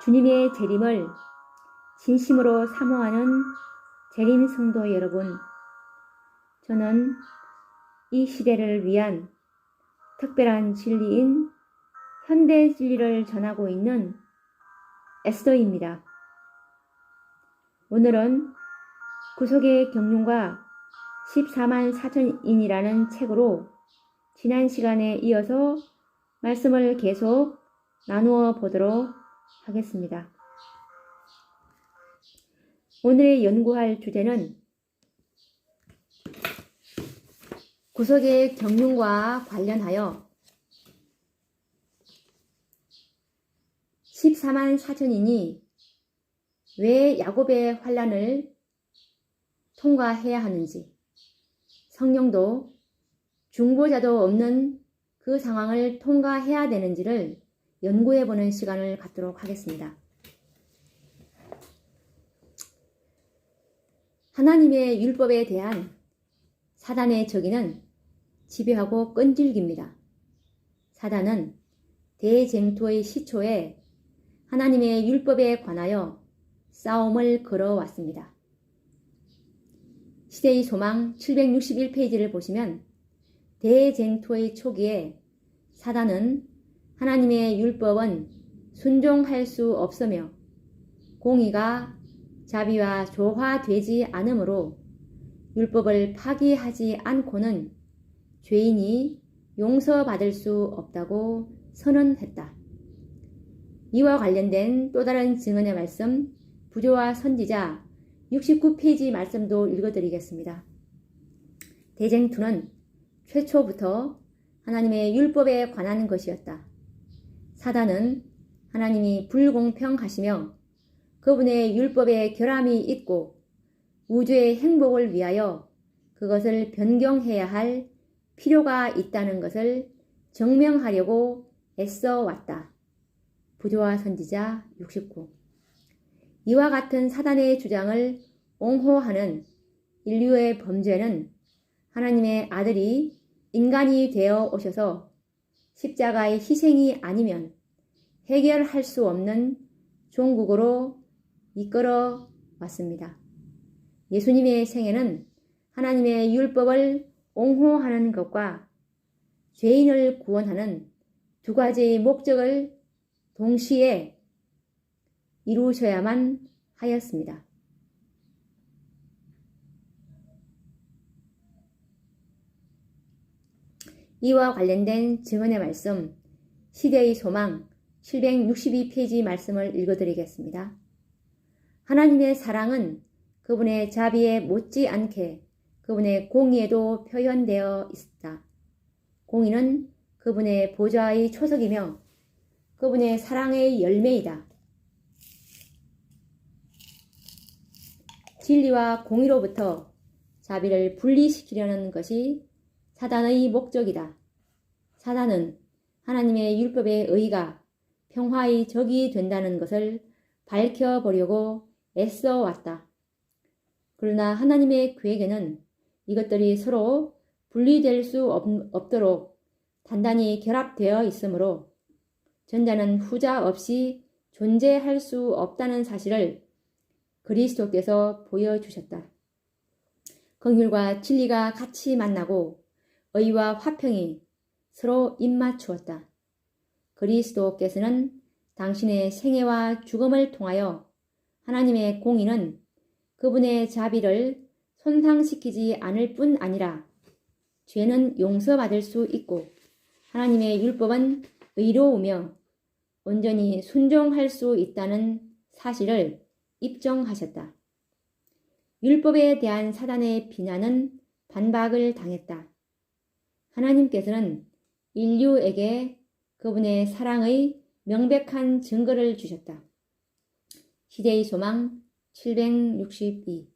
주님의 재림을 진심으로 사모하는 재림 성도 여러분, 저는 이 시대를 위한 특별한 진리인 현대 진리를 전하고 있는 에스더입니다. 오늘은 구속의 경륜과 14만 4천인이라는 책으로 지난 시간에 이어서 말씀을 계속 나누어 보도록 하겠습니다. 오늘의 연구할 주제는 구속의 경륜과 관련하여 14만 4천인이 왜 야곱의 환란을 통과해야 하는지 성령도 중보자도 없는 그 상황을 통과해야 되는지를 연구해 보는 시간을 갖도록 하겠습니다. 하나님의 율법에 대한 사단의 적이는 지배하고 끈질깁니다. 사단은 대쟁투의 시초에 하나님의 율법에 관하여 싸움을 걸어왔습니다. 시대의 소망 761페이지를 보시면 대쟁투의 초기에 사단은 하나님의 율법은 순종할 수 없으며 공의가 자비와 조화되지 않으므로 율법을 파기하지 않고는 죄인이 용서받을 수 없다고 선언했다. 이와 관련된 또 다른 증언의 말씀, 부조와 선지자 69페이지 말씀도 읽어드리겠습니다. 대쟁투는 최초부터 하나님의 율법에 관한 것이었다. 사단은 하나님이 불공평하시며 그분의 율법에 결함이 있고 우주의 행복을 위하여 그것을 변경해야 할 필요가 있다는 것을 증명하려고 애써 왔다. 부조와 선지자 69 이와 같은 사단의 주장을 옹호하는 인류의 범죄는 하나님의 아들이 인간이 되어 오셔서 십자가의 희생이 아니면 해결할 수 없는 종국으로 이끌어 왔습니다. 예수님의 생애는 하나님의 율법을 옹호하는 것과 죄인을 구원하는 두 가지의 목적을 동시에 이루셔야만 하였습니다. 이와 관련된 증언의 말씀, 시대의 소망 762페이지 말씀을 읽어드리겠습니다. 하나님의 사랑은 그분의 자비에 못지않게 그분의 공의에도 표현되어 있다. 공의는 그분의 보좌의 초석이며 그분의 사랑의 열매이다. 진리와 공의로부터 자비를 분리시키려는 것이 사단의 목적이다. 사단은 하나님의 율법의 의가 평화의 적이 된다는 것을 밝혀보려고 애써 왔다. 그러나 하나님의 계획에는 이것들이 서로 분리될 수 없, 도록 단단히 결합되어 있으므로 전자는 후자 없이 존재할 수 없다는 사실을 그리스도께서 보여주셨다. 긍휼과 진리가 같이 만나고 의와 화평이 서로 입맞추었다. 그리스도께서는 당신의 생애와 죽음을 통하여 하나님의 공의는 그분의 자비를 손상시키지 않을 뿐 아니라 죄는 용서받을 수 있고 하나님의 율법은 의로우며 온전히 순종할 수 있다는 사실을 입증하셨다. 율법에 대한 사단의 비난은 반박을 당했다. 하나님께서는 인류에게 그분의 사랑의 명백한 증거를 주셨다. 시대의 소망 762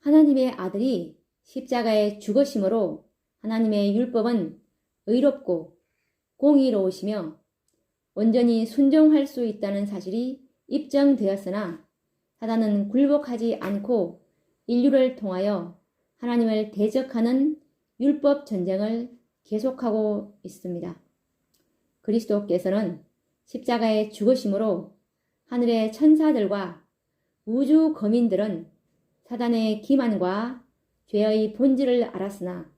하나님의 아들이 십자가에 죽으심으로 하나님의 율법은 의롭고 공의로우시며 온전히 순종할 수 있다는 사실이 입증되었으나 사단은 굴복하지 않고 인류를 통하여 하나님을 대적하는 율법 전쟁을 계속하고 있습니다. 그리스도께서는 십자가의 죽으심으로 하늘의 천사들과 우주 거민들은 사단의 기만과 죄의 본질을 알았으나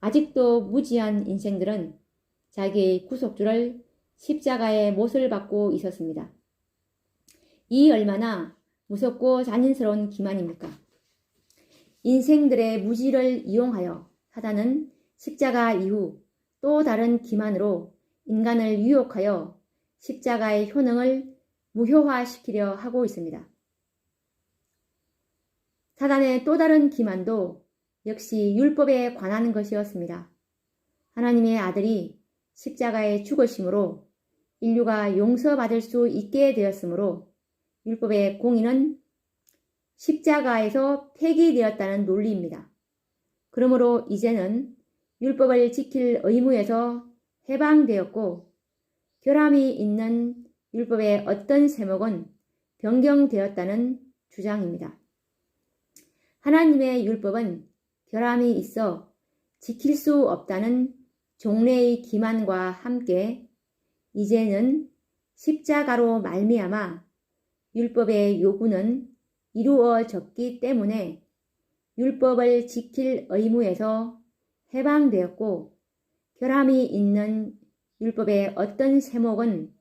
아직도 무지한 인생들은 자기의 구속주를 십자가의 못을 받고 있었습니다. 이 얼마나 무섭고 잔인스러운 기만입니까? 인생들의 무지를 이용하여 사단은 십자가 이후 또 다른 기만으로 인간을 유혹하여 십자가의 효능을 무효화시키려 하고 있습니다. 사단의 또 다른 기만도 역시 율법에 관한 것이었습니다. 하나님의 아들이 십자가에 죽으심으로 인류가 용서받을 수 있게 되었으므로 율법의 공의는 십자가에서 폐기되었다는 논리입니다. 그러므로 이제는 율법을 지킬 의무에서 해방되었고 결함이 있는 율법의 어떤 세목은 변경되었다는 주장입니다. 하나님의 율법은 결함이 있어 지킬 수 없다는 종래의 기만과 함께 이제는 십자가로 말미암아 율법의 요구는 이루어졌기 때문에 율법을 지킬 의무에서 해방되었고 결함이 있는 율법의 어떤 세목은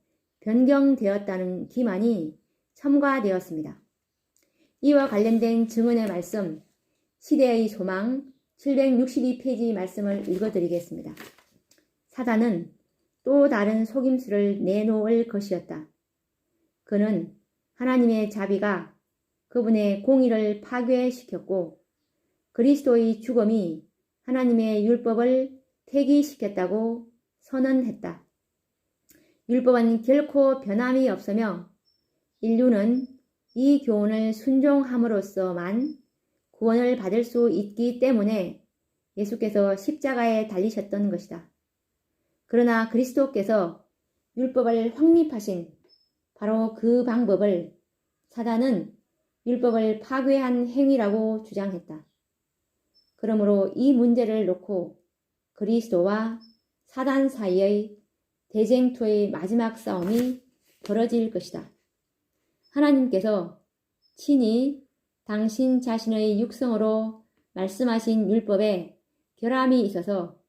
변경되었다는 기만이 첨가되었습니다. 이와 관련된 증언의 말씀, 시대의 소망 762페이지 말씀을 읽어드리겠습니다. 사단은 또 다른 속임수를 내놓을 것이었다. 그는 하나님의 자비가 그분의 공의를 파괴시켰고 그리스도의 죽음이 하나님의 율법을 폐기시켰다고 선언했다. 율법은 결코 변함이 없으며 인류는 이 교훈을 순종함으로써만 구원을 받을 수 있기 때문에 예수께서 십자가에 달리셨던 것이다. 그러나 그리스도께서 율법을 확립하신 바로 그 방법을 사단은 율법을 파괴한 행위라고 주장했다. 그러므로 이 문제를 놓고 그리스도와 사단 사이의 대쟁투의 마지막 싸움이 벌어질 것이다. 하나님께서 친히 당신 자신의 육성으로 말씀하신 율법에 결함이 있어서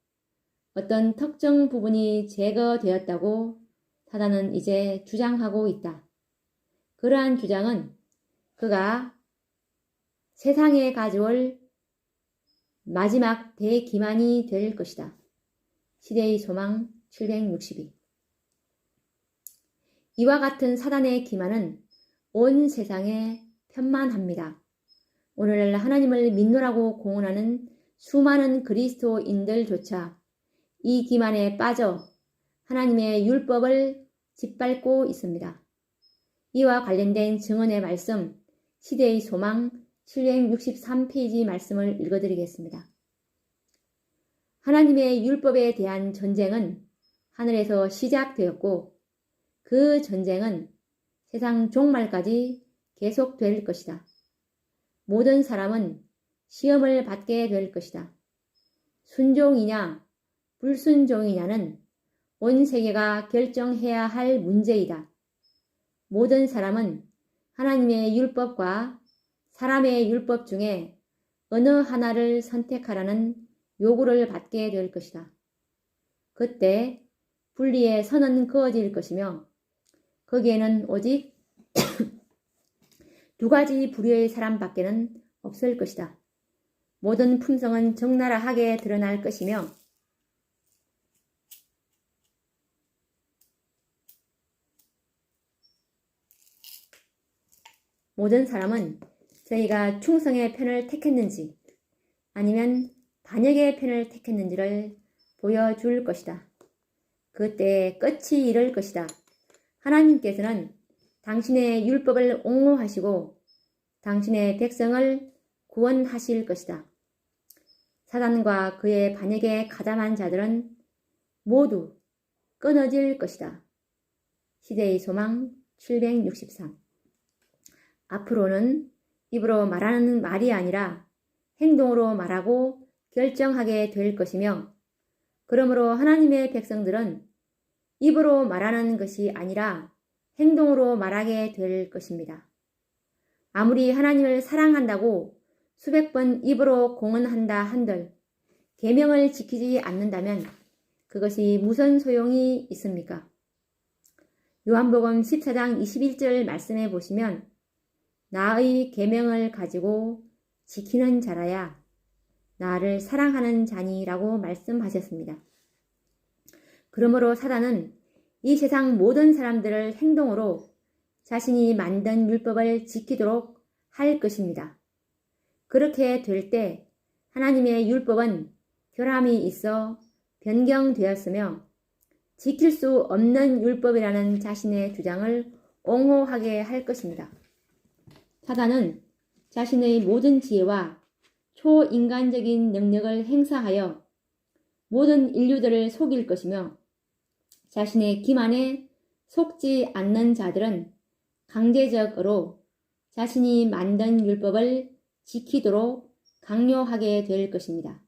어떤 특정 부분이 제거되었다고 사단은 이제 주장하고 있다. 그러한 주장은 그가 세상에 가져올 마지막 대기만이 될 것이다. 시대의 소망 762 이와 같은 사단의 기만은 온 세상에 편만합니다. 오늘날 하나님을 믿노라고 공언하는 수많은 그리스도인들조차 이 기만에 빠져 하나님의 율법을 짓밟고 있습니다. 이와 관련된 증언의 말씀, 시대의 소망 763페이지 말씀을 읽어드리겠습니다. 하나님의 율법에 대한 전쟁은 하늘에서 시작되었고 그 전쟁은 세상 종말까지 계속될 것이다. 모든 사람은 시험을 받게 될 것이다. 순종이냐, 불순종이냐는 온 세계가 결정해야 할 문제이다. 모든 사람은 하나님의 율법과 사람의 율법 중에 어느 하나를 선택하라는 요구를 받게 될 것이다. 그때 분리의 선은 그어질 것이며 거기에는 오직 두 가지 부류의 사람밖에는 없을 것이다. 모든 품성은 적나라하게 드러날 것이며 모든 사람은 저희가 충성의 편을 택했는지 아니면 반역의 편을 택했는지를 보여줄 것이다. 그때 끝이 이를 것이다. 하나님께서는 당신의 율법을 옹호하시고 당신의 백성을 구원하실 것이다. 사단과 그의 반역에 가담한 자들은 모두 끊어질 것이다. 시대의 소망 763 앞으로는 입으로 말하는 말이 아니라 행동으로 말하고 결정하게 될 것이며 그러므로 하나님의 백성들은 입으로 말하는 것이 아니라 행동으로 말하게 될 것입니다. 아무리 하나님을 사랑한다고 수백 번 입으로 공언한다 한들 계명을 지키지 않는다면 그것이 무슨 소용이 있습니까? 요한복음 14장 21절 말씀해 보시면 나의 계명을 가지고 지키는 자라야 나를 사랑하는 자니라고 말씀하셨습니다. 그러므로 사단은 이 세상 모든 사람들을 행동으로 자신이 만든 율법을 지키도록 할 것입니다. 그렇게 될 때 하나님의 율법은 결함이 있어 변경되었으며 지킬 수 없는 율법이라는 자신의 주장을 옹호하게 할 것입니다. 사단은 자신의 모든 지혜와 초인간적인 능력을 행사하여 모든 인류들을 속일 것이며 자신의 기만에 속지 않는 자들은 강제적으로 자신이 만든 율법을 지키도록 강요하게 될 것입니다.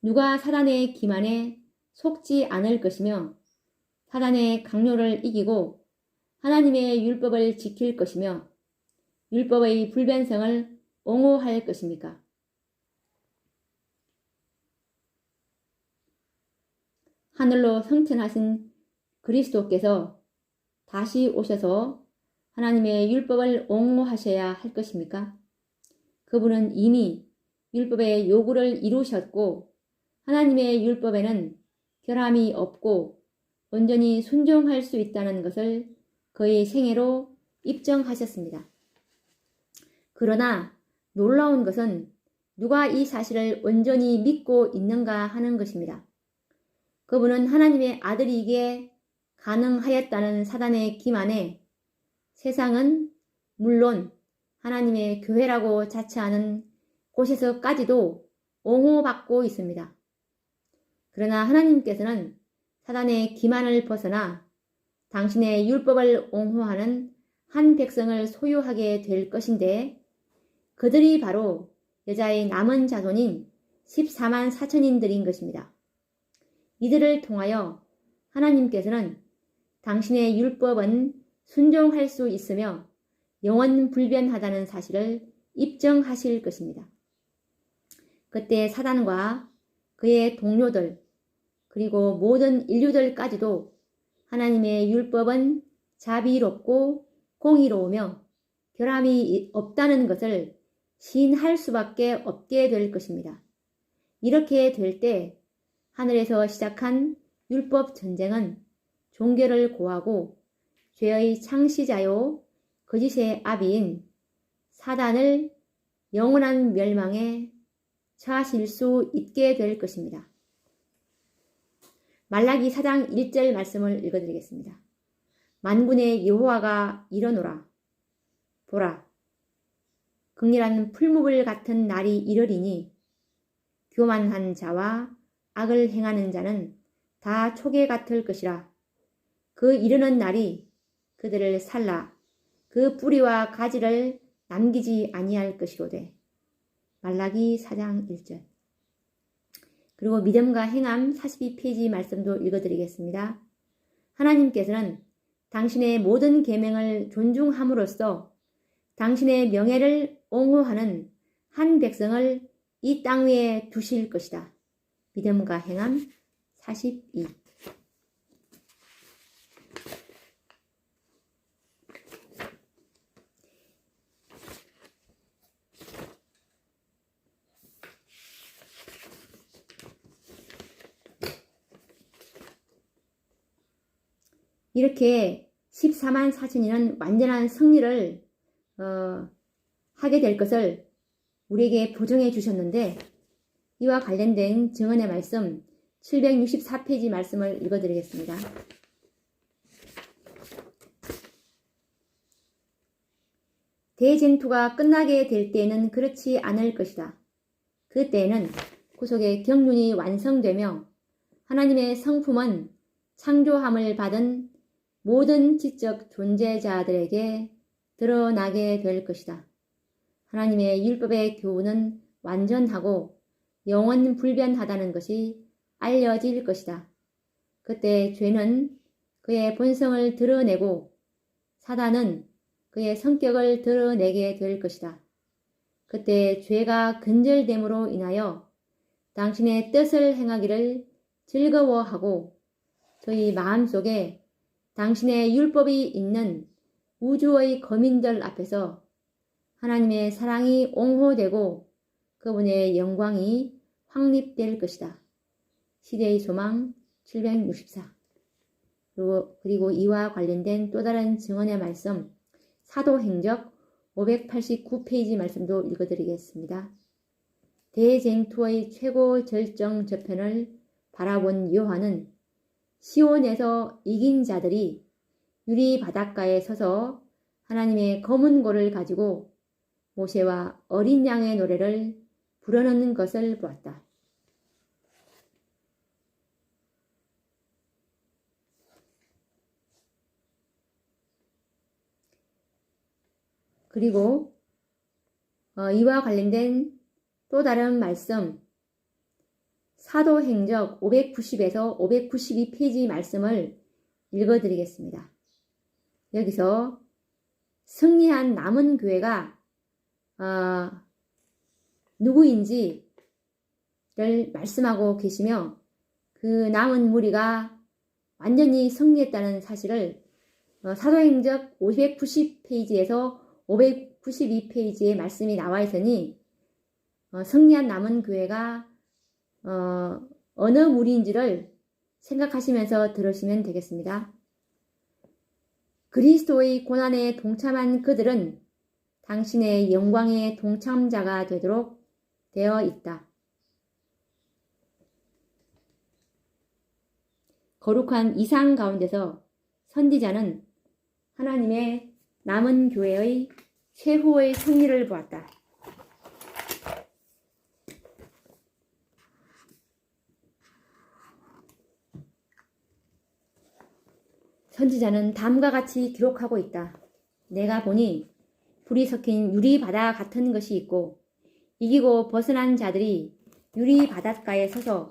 누가 사단의 기만에 속지 않을 것이며 사단의 강요를 이기고 하나님의 율법을 지킬 것이며 율법의 불변성을 옹호할 것입니까? 하늘로 성천하신 그리스도께서 다시 오셔서 하나님의 율법을 옹호하셔야 할 것입니까? 그분은 이미 율법의 요구를 이루셨고 하나님의 율법에는 결함이 없고 온전히 순종할 수 있다는 것을 그의 생애로 입증하셨습니다. 그러나 놀라운 것은 누가 이 사실을 온전히 믿고 있는가 하는 것입니다. 그분은 하나님의 아들이기에 가능하였다는 사단의 기만에 세상은 물론 하나님의 교회라고 자처하는 곳에서까지도 옹호받고 있습니다. 그러나 하나님께서는 사단의 기만을 벗어나 당신의 율법을 옹호하는 한 백성을 소유하게 될 것인데 그들이 바로 여자의 남은 자손인 14만 4천인들인 것입니다. 이들을 통하여 하나님께서는 당신의 율법은 순종할 수 있으며 영원 불변하다는 사실을 입증하실 것입니다. 그때 사단과 그의 동료들, 그리고 모든 인류들까지도 하나님의 율법은 자비롭고 공의로우며 결함이 없다는 것을 시인할 수밖에 없게 될 것입니다. 이렇게 될 때 하늘에서 시작한 율법 전쟁은 종교를 고하고 죄의 창시자요 거짓의 아비인 사단을 영원한 멸망에 처하실 수 있게 될 것입니다. 말라기 4장 1절 말씀을 읽어드리겠습니다. 만군의 여호와가 이러노라. 보라. 극렬한 풀무불 같은 날이 이르리니 교만한 자와 악을 행하는 자는 다 초계 같을 것이라. 그 이르는 날이 그들을 살라 그 뿌리와 가지를 남기지 아니할 것이로되. 말라기 4장 1절. 그리고 믿음과 행함 42페이지 말씀도 읽어드리겠습니다. 하나님께서는 당신의 모든 계명을 존중함으로써 당신의 명예를 옹호하는 한 백성을 이 땅 위에 두실 것이다. 믿음과 행함 42. 이렇게 14만 4천이는 완전한 승리를 어, 하게 될 것을 우리에게 보증해 주셨는데 이와 관련된 증언의 말씀 764페이지 말씀을 읽어드리겠습니다. 대쟁투가 끝나게 될 때에는 그렇지 않을 것이다. 그때에는 구속의 경륜이 완성되며 하나님의 성품은 창조함을 받은 모든 지적 존재자들에게 드러나게 될 것이다. 하나님의 율법의 교훈은 완전하고 영원 불변하다는 것이 알려질 것이다. 그때 죄는 그의 본성을 드러내고 사단은 그의 성격을 드러내게 될 것이다. 그때 죄가 근절됨으로 인하여 당신의 뜻을 행하기를 즐거워하고 저희 마음속에 당신의 율법이 있는 우주의 거민들 앞에서 하나님의 사랑이 옹호되고 그분의 영광이 확립될 것이다. 시대의 소망 764 그리고, 그리고 이와 관련된 또 다른 증언의 말씀 사도행적 589페이지 말씀도 읽어드리겠습니다. 대쟁투의 최고 절정 저편을 바라본 요한은 시온에서 이긴 자들이 유리 바닷가에 서서 하나님의 검은 고를 가지고 모세와 어린 양의 노래를 불어넣는 것을 보았다. 그리고 어, 이와 관련된 또 다른 말씀 사도행적 590에서 592페이지 말씀을 읽어드리겠습니다. 여기서 승리한 남은 교회가 어, 누구인지를 말씀하고 계시며 그 남은 무리가 완전히 승리했다는 사실을 어, 사도행적 590페이지에서 592페이지에 말씀이 나와 있으니 어, 승리한 남은 교회가 어, 어느 무리인지를 생각하시면서 들으시면 되겠습니다. 그리스도의 고난에 동참한 그들은 당신의 영광의 동참자가 되도록 되어 있다. 거룩한 이상 가운데서 선지자는 하나님의 남은 교회의 최후의 승리를 보았다. 선지자는 다음과 같이 기록하고 있다. 내가 보니 불이 섞인 유리 바다 같은 것이 있고 이기고 벗어난 자들이 유리 바닷가에 서서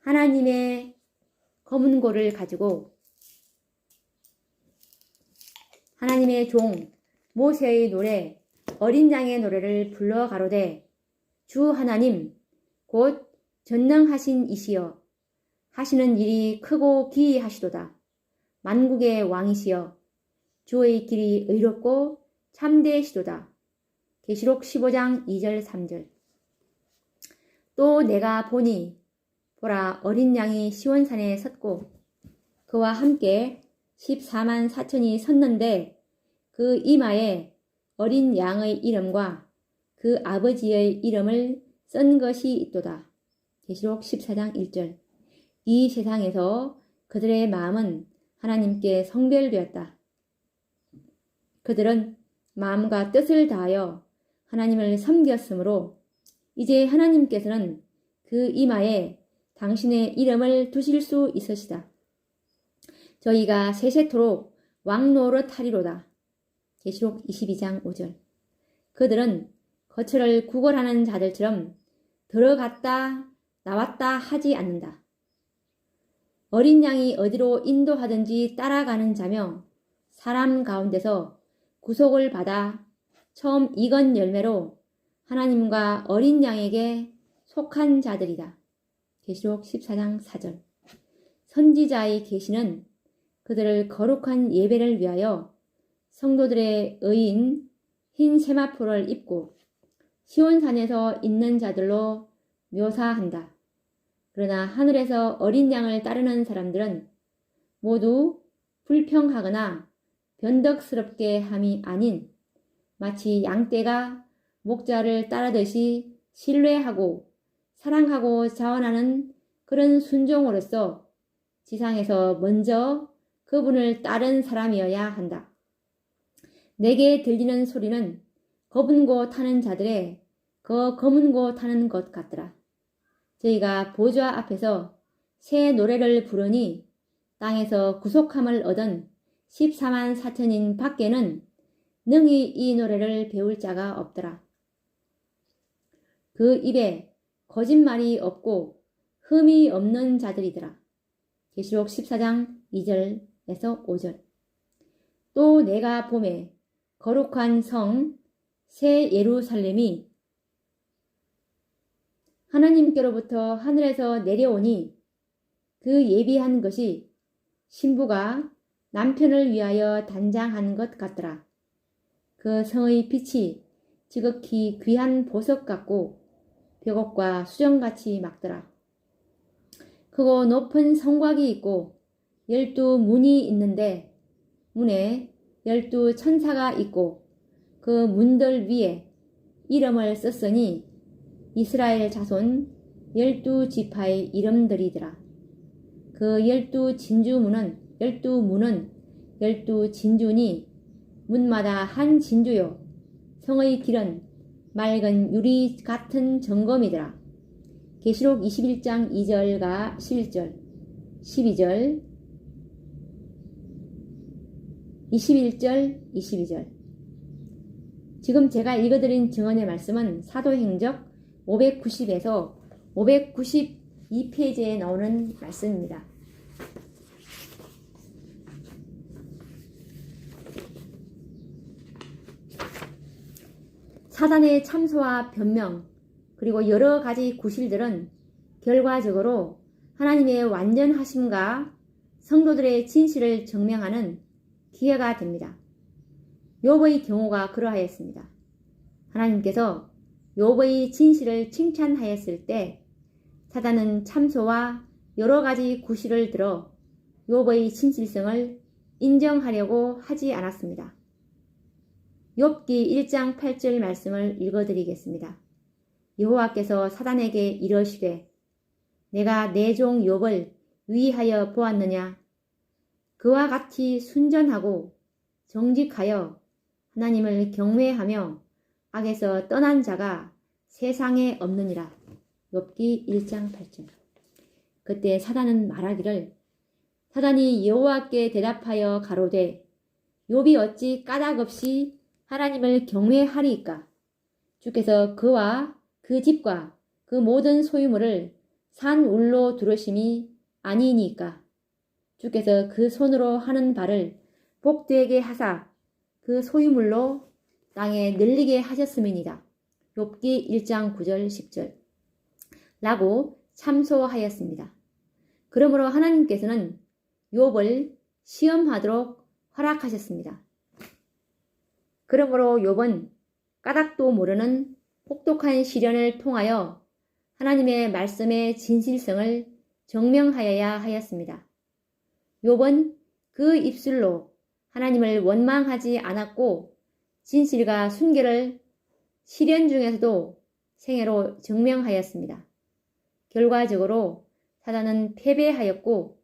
하나님의 검은 고를 가지고 하나님의 종 모세의 노래 어린 양의 노래를 불러 가로되 주 하나님 곧 전능하신 이시여 하시는 일이 크고 기이하시도다 만국의 왕이시여 주의 길이 의롭고 참되시도다. 계시록 15장 2절 3절 또 내가 보니 보라 어린 양이 시원산에 섰고 그와 함께 14만 4천이 섰는데 그 이마에 어린 양의 이름과 그 아버지의 이름을 쓴 것이 있도다. 계시록 14장 1절 이 세상에서 그들의 마음은 하나님께 성별되었다. 그들은 마음과 뜻을 다하여 하나님을 섬겼으므로 이제 하나님께서는 그 이마에 당신의 이름을 두실 수 있으시다. 저희가 세세토록 왕노릇 하리로다. 계시록 22장 5절 그들은 거처를 구걸하는 자들처럼 들어갔다 나왔다 하지 않는다. 어린 양이 어디로 인도하든지 따라가는 자며 사람 가운데서 구속을 받아 처음 익은 열매로 하나님과 어린 양에게 속한 자들이다. 계시록 14장 4절 선지자의 계시는 그들을 거룩한 예배를 위하여 성도들의 의인 흰 세마포를 입고 시온산에서 있는 자들로 묘사한다. 그러나 하늘에서 어린 양을 따르는 사람들은 모두 불평하거나 변덕스럽게 함이 아닌 마치 양떼가 목자를 따르듯이 신뢰하고 사랑하고 자원하는 그런 순종으로서 지상에서 먼저 그분을 따른 사람이어야 한다. 내게 들리는 소리는 검은 고 타는 자들의 그 검은 고 타는 것 같더라. 저희가 보좌 앞에서 새 노래를 부르니 땅에서 구속함을 얻은 14만 4천인 밖에는 능히 이 노래를 배울 자가 없더라. 그 입에 거짓말이 없고 흠이 없는 자들이더라. 계시록 14장 2절에서 5절. 또 내가 봄에 거룩한 성 새 예루살렘이 하나님께로부터 하늘에서 내려오니 그 예비한 것이 신부가 남편을 위하여 단장한 것 같더라. 그 성의 빛이 지극히 귀한 보석 같고 벽옥과 수정같이 막더라. 크고 높은 성곽이 있고 열두 문이 있는데 문에 열두 천사가 있고 그 문들 위에 이름을 썼으니 이스라엘 자손 열두 지파의 이름들이더라. 그 열두 진주문은 열두 문은 열두 진주니 문마다 한 진주요 성의 길은 맑은 유리 같은 점검이더라. 계시록 21장 2절과 11절, 12절, 21절, 22절. 지금 제가 읽어드린 증언의 말씀은 사도행적 590에서 592페이지에 나오는 말씀입니다. 사단의 참소와 변명, 그리고 여러 가지 구실들은 결과적으로 하나님의 완전하심과 성도들의 진실을 증명하는 기회가 됩니다. 욥의 경우가 그러하였습니다. 하나님께서 욥의 진실을 칭찬하였을 때 사단은 참소와 여러 가지 구실을 들어 욥의 진실성을 인정하려고 하지 않았습니다. 욥기 1장 8절 말씀을 읽어드리겠습니다. 여호와께서 사단에게 이러시되 내가 내 종 욥을 위하여 보았느냐 그와 같이 순전하고 정직하여 하나님을 경외하며 악에서 떠난 자가 세상에 없느니라. 욥기 1장 8절. 그때 사단은 말하기를 사단이 여호와께 대답하여 가로되 욥이 어찌 까닭 없이 하나님을 경외하리이까 주께서 그와 그 집과 그 모든 소유물을 산 울로 두르심이 아니니까 주께서 그 손으로 하는 바를 복되게 하사 그 소유물로 땅에 늘리게 하셨음이니라. 욥기 1장 9절 10절 라고 참소하였습니다. 그러므로 하나님께서는 욥을 시험하도록 허락하셨습니다. 그러므로 욥은 까닭도 모르는 혹독한 시련을 통하여 하나님의 말씀의 진실성을 증명하여야 하였습니다. 욥은 그 입술로 하나님을 원망하지 않았고 진실과 순결을 시련 중에서도 생애로 증명하였습니다. 결과적으로 사단은 패배하였고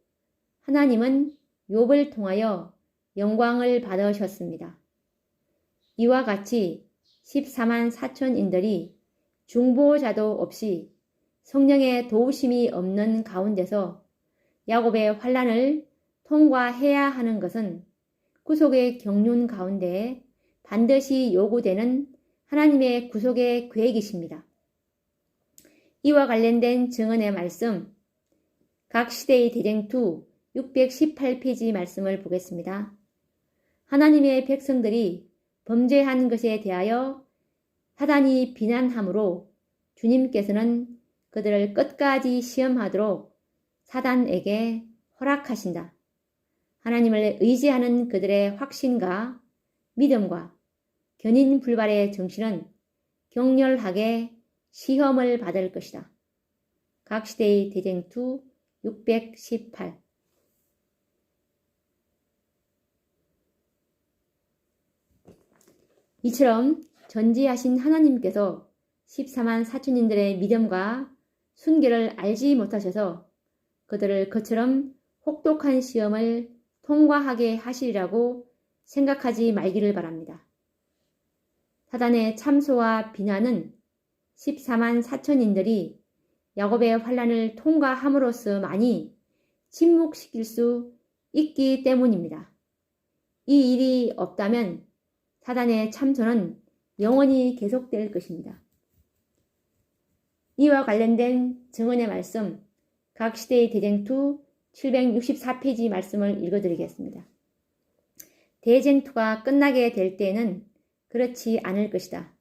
하나님은 욥을 통하여 영광을 받으셨습니다. 이와 같이 14만 4천인들이 중보자도 없이 성령의 도우심이 없는 가운데서 야곱의 환란을 통과해야 하는 것은 구속의 경륜 가운데 반드시 요구되는 하나님의 구속의 계획이십니다. 이와 관련된 증언의 말씀, 각 시대의 대쟁투 618페이지 말씀을 보겠습니다. 하나님의 백성들이 범죄한 것에 대하여 사단이 비난함으로 주님께서는 그들을 끝까지 시험하도록 사단에게 허락하신다. 하나님을 의지하는 그들의 확신과 믿음과 견인 불발의 정신은 격렬하게 시험을 받을 것이다. 각 시대의 대쟁투 618 이처럼 전지하신 하나님께서 14만 사천인들의 믿음과 순결을 알지 못하셔서 그들을 그처럼 혹독한 시험을 통과하게 하시리라고 생각하지 말기를 바랍니다. 사단의 참소와 비난은 14만 사천인들이 야곱의 환란을 통과함으로써많이 침묵시킬 수 있기 때문입니다. 이 일이 없다면 사단의 참소는 영원히 계속될 것입니다. 이와 관련된 증언의 말씀, 각 시대의 대쟁투 764페이지 말씀을 읽어드리겠습니다. 대쟁투가 끝나게 될 때에는 그렇지 않을 것이다.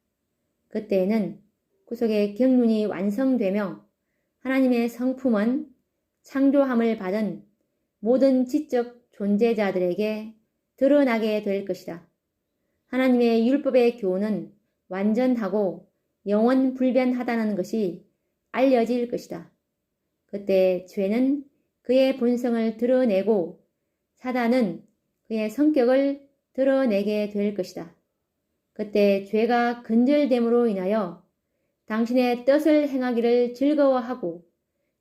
그때에는 구속의 경륜이 완성되며 하나님의 성품은 창조함을 받은 모든 지적 존재자들에게 드러나게 될 것이다. 하나님의 율법의 교훈은 완전하고 영원 불변하다는 것이 알려질 것이다. 그때 죄는 그의 본성을 드러내고 사단은 그의 성격을 드러내게 될 것이다. 그때 죄가 근절됨으로 인하여 당신의 뜻을 행하기를 즐거워하고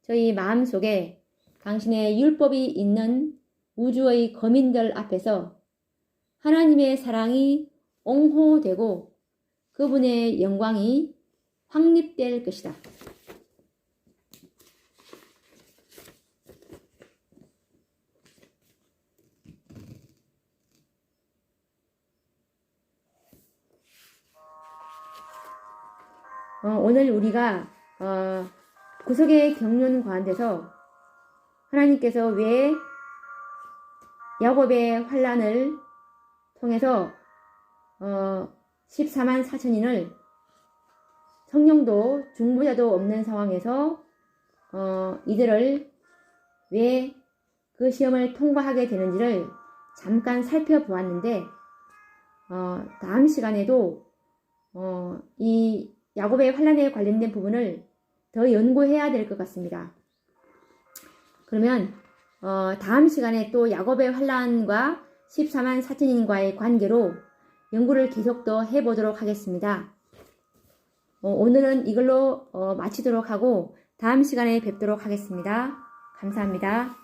저희 마음 속에 당신의 율법이 있는 우주의 거민들 앞에서 하나님의 사랑이 옹호되고 그분의 영광이 확립될 것이다. 어, 오늘 우리가 어, 구속의 경륜 가운데서 하나님께서 왜 야곱의 환란을 통해서 어, 14만 4천인을 성령도 중보자도 없는 상황에서 어, 이들을 왜 그 시험을 통과하게 되는지를 잠깐 살펴보았는데 어, 다음 시간에도 어, 이 야곱의 환란에 관련된 부분을 더 연구해야 될 것 같습니다. 그러면 어, 다음 시간에 또 야곱의 환란과 14만 4천인과의 관계로 연구를 계속 더 해보도록 하겠습니다. 어, 오늘은 이걸로 어, 마치도록 하고 다음 시간에 뵙도록 하겠습니다. 감사합니다.